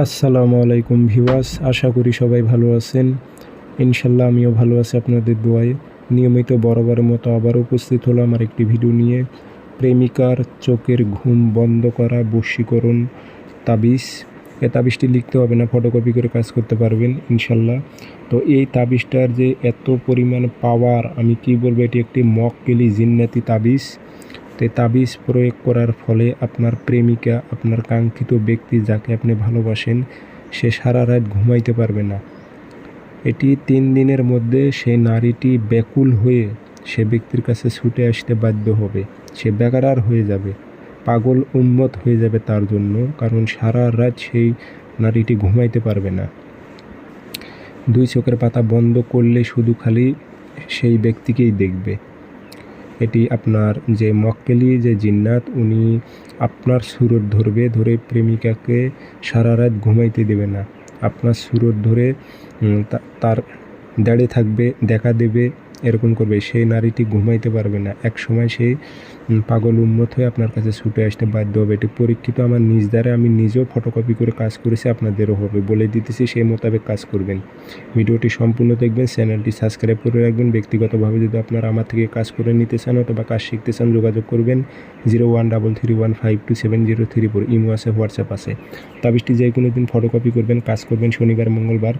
আসসালামু আলাইকুম ভিওয়াস আশা করি সবাই ভালো আছেন। ইনশাল্লাহ আমিও ভালো আছি আপনাদের দোয়ায়। নিয়মিত বরাবরের মতো আবার উপস্থিত হলাম আমার একটি ভিডিও নিয়ে। প্রেমিকার চোখের ঘুম বন্ধ করা, বশীকরণ, তাবিজ। এ তাবিজটি লিখতে হবে না ফটোকপি করে কাজ করতে পারবেন ইনশাল্লাহ তো এই তাবিজটার যে এত পরিমাণ পাওয়ার আমি কি বলব, এটি একটি মক মক্কেলি জিন্নাতি তাবিজ। তো এই তাবিজ প্রয়োগ করার ফলে আপনার প্রেমিকা, আপনার কাঙ্ক্ষিত ব্যক্তি যাকে আপনি ভালোবাসেন, সে সারা রাত ঘুমাইতে পারবে না। এটি তিন দিনের মধ্যে সেই নারীটি ব্যাকুল হয়ে সে ব্যক্তির কাছে ছুটে আসতে বাধ্য হবে। সে বেকারার হয়ে যাবে, পাগল উন্মত হয়ে যাবে তার জন্য, কারণ সারা রাত সেই নারীটি ঘুমাইতে পারবে না। দুই চোখের পাতা বন্ধ করলে শুধু খালি সেই ব্যক্তিকেই দেখবে। এটি আপনার যে মক্কেলি, যে জিন্নাত, উনি আপনার সুরত ধরবে, ধরে প্রেমিকাকে সারা রাত ঘুমাইতে দেবে না। আপনার সুরত ধরে তার দাঁড়িয়ে থাকবে, দেখা দেবে এরকম করবে সেই নারীটি ঘুমাইতে পারবে না। এক সময় উম, পাগল উন্মত হয়ে আপনার কাছে ছুটে আসতে বাধ্য হবে। এটি পরীক্ষিত আমার নিজ দ্বারা আমি নিজেও ফটোকপি করে কাজ করেছি আপনাদেরও হবে। বলে দিতেছি সেই মোতাবেক কাজ করবেন। ভিডিওটি সম্পূর্ণ দেখবেন চ্যানেলটি সাবস্ক্রাইব করে রাখবেন। ব্যক্তিগতভাবে যদি আপনারা আমার থেকে কাজ করে নিতে চান অথবা কাজ শিখতে চান যোগাযোগ করবেন। Zero one double three one five two seven zero three four. Imo আছে হোয়াটসঅ্যাপ আছে। তাবিজটি যে কোনো দিন ফটোকপি করবেন কাজ করবেন শনিবার মঙ্গলবার।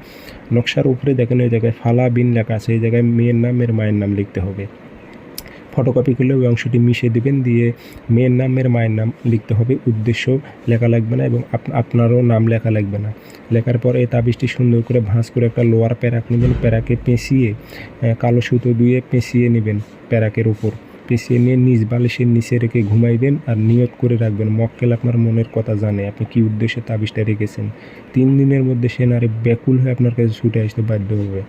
নকশার উপরে দেখেন ওই জায়গায় ফালা বিন লেখা আছে। এই জায়গায় মেয়ের নাম মেয়ের মায়ের নাম লিখতে হবে। ফটোকপি করলে ওই অংশটি মিশিয়ে দেবেন, দিয়ে মেয়ের নাম মেয়ের মায়ের নাম লিখতে হবে, উদ্দেশ্য লেখা লাগবে না এবং আপনারও নাম লেখা লাগবে না। লেখার পর এই তাবিজটি সুন্দর করে ভাঁজ করে একটা লোয়ার প্যারাক নেবেন, প্যারাকে পেঁচিয়ে কালো সুতো দিয়ে পেঁচিয়ে নেবেন প্যারাকের উপর। পেঁচিয়ে নিয়ে নিজ বালিশের নিচে রেখে ঘুমাইবেন আর নিয়ত করে রাখবেন, মক্কেল আপনার মনের কথা জানে, আপনি কি উদ্দেশ্যে তাবিজটা রেখেছেন। তিন দিনের মধ্যে সে নারী ব্যাকুল হয়ে আপনার কাছে ছুটে আসতে বাধ্য হবে।